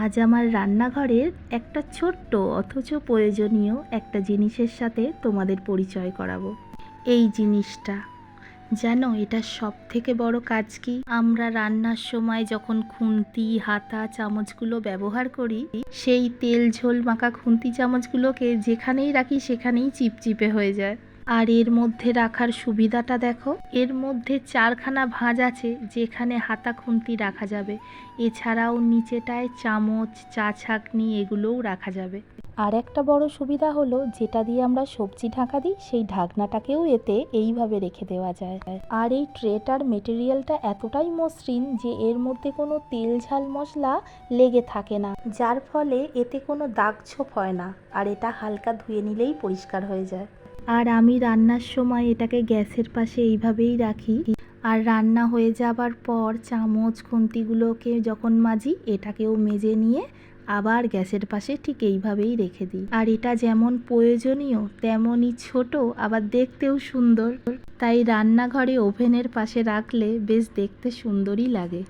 আজ আমার রান্নাঘরের একটা ছোট্ট অথচ প্রয়োজনীয় একটা জিনিসের সাথে তোমাদের পরিচয় করাবো। এই জিনিসটা, জানো এটা সব থেকে বড় কাজ কি? আমরা রান্নার সময় যখন খুন্তি, হাতা, চামচগুলো ব্যবহার করি, সেই তেল ঝোল মাখা খুন্তি চামচগুলোকে যেখানেই রাখি সেখানেই চিপচিপে হয়ে যায়। আর এর মধ্যে রাখার সুবিধাটা দেখো। এর মধ্যে চারখানা ভাঁজ আছে যেখানে হাতা খুন্তি রাখা যাবে। এছাড়াও নিচেটায় চামচ, চা ছাঁকনি এগুলোও রাখা যাবে। আর একটা বড় সুবিধা হলো যেটা দিয়ে আমরা সবজি ঢাকা দিই, সেই ঢাকনাটাকেও এতে এইভাবে রেখে দেওয়া যায়। আর এই ট্রেটার মেটেরিয়ালটা এতটাই মসৃণ যে এর মধ্যে কোনো তেল ঝাল মশলা লেগে থাকে না। যার ফলে এতে কোনো দাগ ছোপ হয় না, আর এটা হালকা ধুয়ে নিলেই পরিষ্কার হয়ে যায়। আর আমি রান্নার সময় এটাকে গ্যাসের পাশে এইভাবেই রাখি। আর রান্না হয়ে যাবার পর চামচ, খুন্তিগুলোকে যখন মাজি, এটাকেও মেজে নিয়ে আবার গ্যাসের পাশে ঠিক এইভাবেই রেখে দিই। আর এটা যেমন প্রয়োজনীয়, তেমনই ছোট, আবার দেখতেও সুন্দর। তাই রান্নাঘরে ওভেনের পাশে রাখলে বেশ দেখতে সুন্দরই লাগে।